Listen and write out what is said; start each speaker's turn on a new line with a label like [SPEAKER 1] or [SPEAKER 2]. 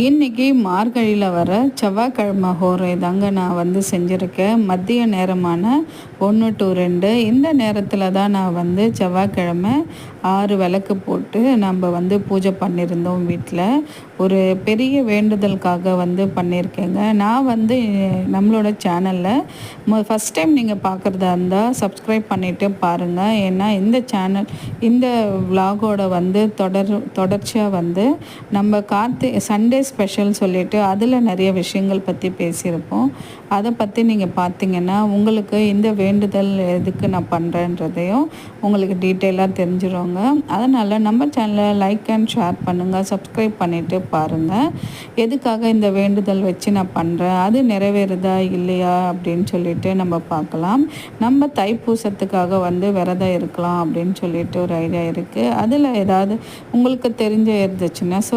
[SPEAKER 1] இன்னைக்கு மார்கழியில் வர செவ்வாய்க்கிழமை ஹோரை தாங்க நான் வந்து செஞ்சுருக்கேன். மதிய நேரமான ஒன்று டு ரெண்டு. இந்த நேரத்தில் தான் நான் வந்து செவ்வாய்க்கிழமை ஆறு விளக்கு போட்டு நம்ம வந்து பூஜை பண்ணியிருந்தோம் வீட்டில் ஒரு பெரிய வேண்டுதலுக்காக வந்து பண்ணியிருக்கேங்க. நான் வந்து நம்மளோட சேனலில் ஃபஸ்ட் டைம் நீங்கள் பார்க்குறதா இருந்தால் சப்ஸ்கிரைப் பண்ணிவிட்டு பாருங்கள் ஏன்னா இந்த சேனல் இந்த விலாகோட வந்து தொடர் தொடர்ச்சியாக வந்து நம்ம கார்த்தி சண்டே ஸ்பெஷல் சொல்லிட்டு அதில் நிறைய விஷயங்கள் பற்றி பேசியிருப்போம். அதை பற்றி நீங்கள் பார்த்தீங்கன்னா உங்களுக்கு இந்த வேண்டுதல் எதுக்கு நான் பண்ணுறேன்றதையும் உங்களுக்கு டீட்டெயிலாக தெரிஞ்சிருவாங்க அதனால் நம்ம சேனலை லைக் அண்ட் ஷேர் பண்ணுங்கள் சப்ஸ்கிரைப் பண்ணிவிட்டு பாருங்கள் எதுக்காக இந்த வேண்டுதல் வச்சு நான் பண்ணுறேன் அது நிறைவேறுதா இல்லையா? அப்படின்னு சொல்லிட்டு நம்ம பார்க்கலாம். நம்ம தைப்பூசத்துக்காக வந்து விரதம் இருக்கலாம் அப்படின்னு சொல்லிட்டு ஒரு ஐடியா இருக்குது அதில் ஏதாவது உங்களுக்கு தெரிஞ்ச இருந்துச்சுன்னா